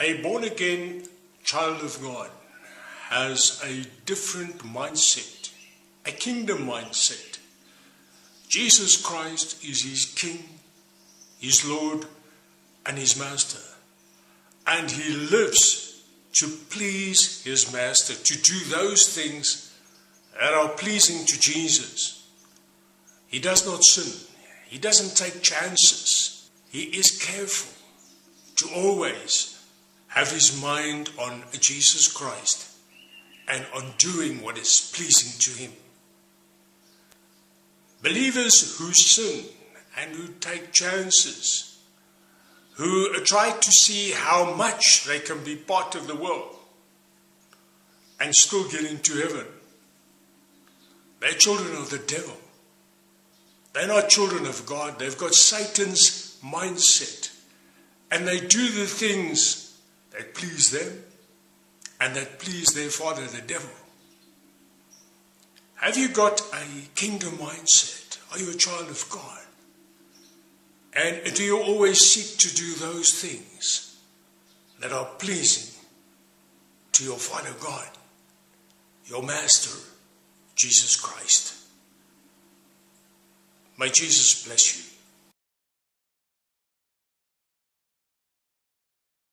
A born again child of God has a different mindset, a kingdom mindset. Jesus Christ is his King, his Lord, and his Master. And he lives to please his Master, to do those things that are pleasing to Jesus. He does not sin, he doesn't take chances, he is careful to always have his mind on Jesus Christ and on doing what is pleasing to him. Believers who sin and who take chances, who try to see how much they can be part of the world and still get into heaven, they're children of the devil. They're not children of God. They've got Satan's mindset. And they do the things that please them and that please their father, the devil. Have you got a kingdom mindset? Are you a child of God? And do you always seek to do those things that are pleasing to your Father God, your Master, Jesus Christ? May Jesus bless you.